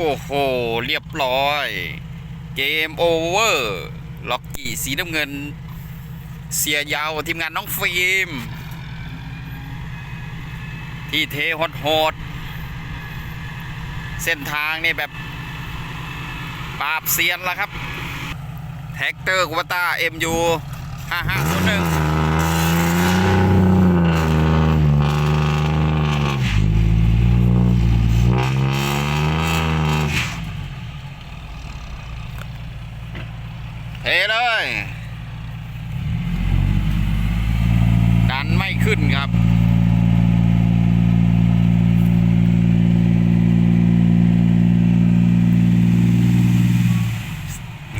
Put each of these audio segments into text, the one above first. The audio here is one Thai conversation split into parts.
โอ้โห เรียบร้อย เกมโอเวอร์ ล็อกกี้สีน้ำเงิน เสียยาวทีมงานน้องฟิล์ม ที่เทโหดๆเส้นทางนี่แบบปราบเซียนแล้วครับ แท็กเตอร์กุวต้า MU 5501 เทเลย ดันไม่ ขึ้นครับ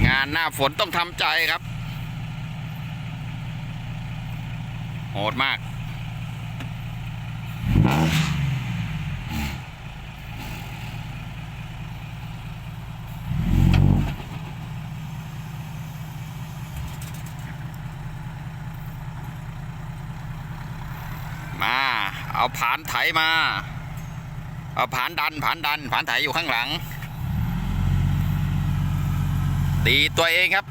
งานหน้าฝนต้องทำใจครับ โหดมาก มา เอาผานไถมา เอาผานดันผานดันผานไถอยู่ข้างหลัง ตีตัวเองครับ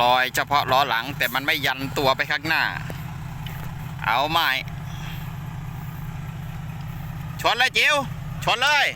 ลอยเฉพาะล้อหลังแต่มันไม่ยันตัวไปข้างหน้า เอาไม่ชนเลยจิ๋วชนเลย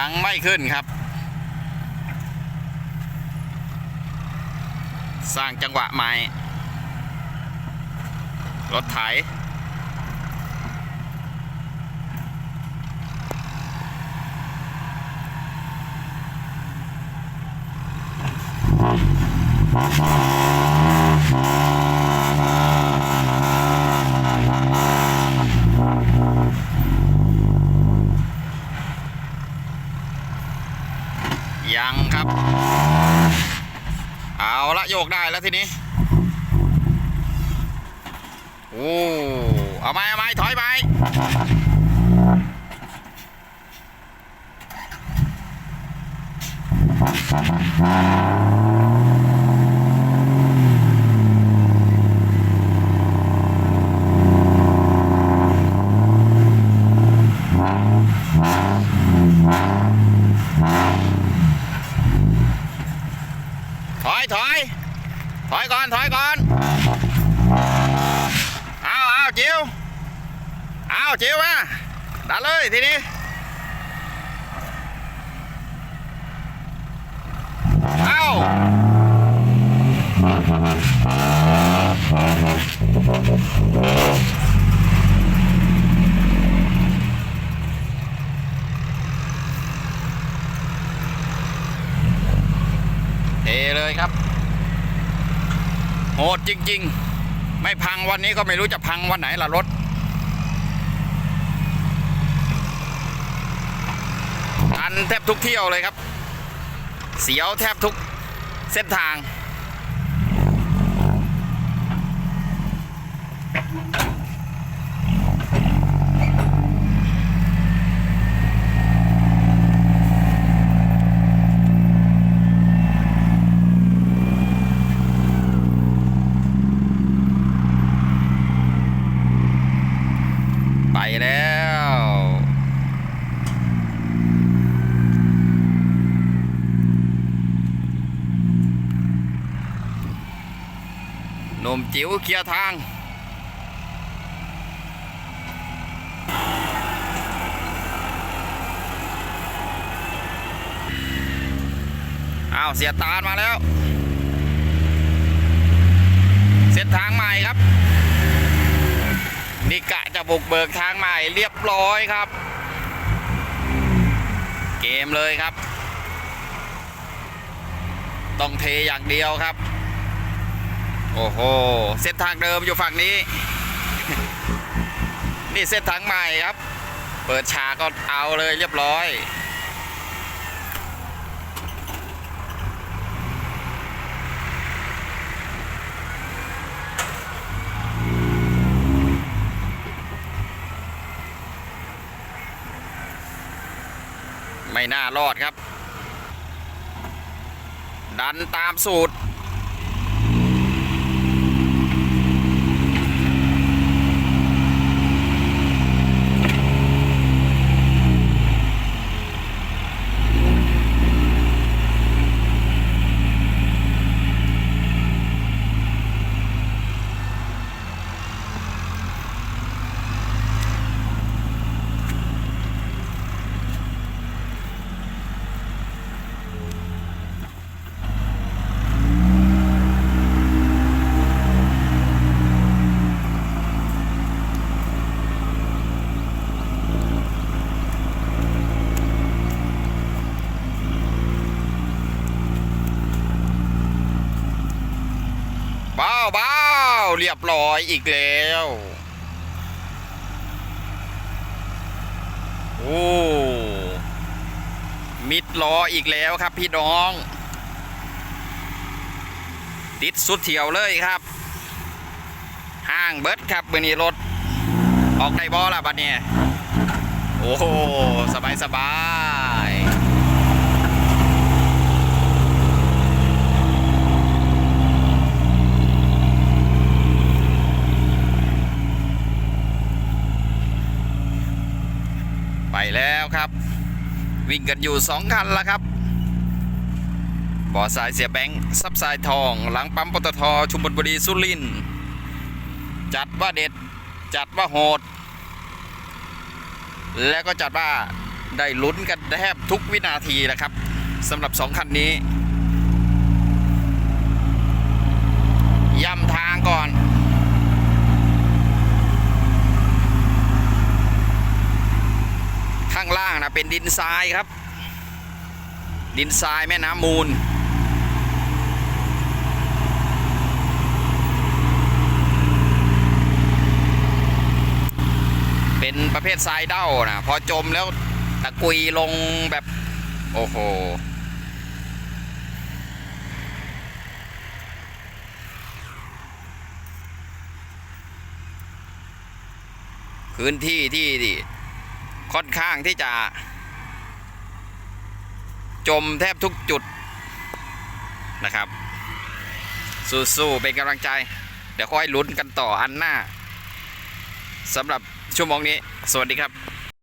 ยังไม่ขึ้นครับ สร้างจังหวะใหม่ รถไถยังครับ เอาละโยกได้แล้วทีนี้โอ้เอาไม้เอาไม้ถอยไป ถอยถอย ถอยก่อน ถอยก่อน เอาเอาจิวเอาจิวมาดันเลยทีนี้เอาเทเลยครับ หดจริง ๆ ไม่พังวันนี้ก็ไม่รู้จะพังวันไหนล่ะรถ อันแทบทุกเที่ยวเลยครับ เสียวแทบทุกเส้นทาง แล้วหนุ่มจิ๋วเคลียร์ทางอ้าวเสียตาลมาแล้ว เส้นทางใหม่ครับ จะบุกเบิกทางใหม่เรียบร้อยครับ เกมเลยครับ ต้องเทอย่างเดียวครับ โอ้โหเส้นทางเดิมอยู่ฝั่งนี้ นี่เส้นทางใหม่ครับ เปิดฉากก็เอาเลยเรียบร้อย ไม่น่ารอดครับ ดันตามสูตร บ้าวบ้าเรียบร้อยอีกแล้ว โอ้ มิดล้ออีกแล้วครับพี่น้อง ติดสุดเถียวเลยครับ ห้างเบิร์ดครับมือนี้รถ ออกในบอละบัดเนี่ย โอ้สบายสบาย แล้วครับ วิ่งกันอยู่สองคันแล้วครับบ่อสายเสียแบงค์ซับสายทอง หลังปั๊มปตทชุมพลบุรีสุรินจัดว่าเด็ด จัดว่าโหด และก็จัดว่าได้ลุ้นกันแทบทุกวินาทีแหละครับสำหรับสองคันนี้ ย่ำทางก่อน ข้างล่างนะเป็นดินทรายครับ ดินทรายแม่น้ำมูล เป็นประเภททรายเด้านะพอจมแล้วตะกุยลงแบบ โอ้โหพื้นที่ที่ ค่อนข้างที่จะ จมแทบทุกจุดนะครับ สู้ๆเป็นกำลังใจ เดี๋ยวค่อยลุ้นกันต่ออันหน้าสำหรับชั่วโมงนี้ สวัสดีครับ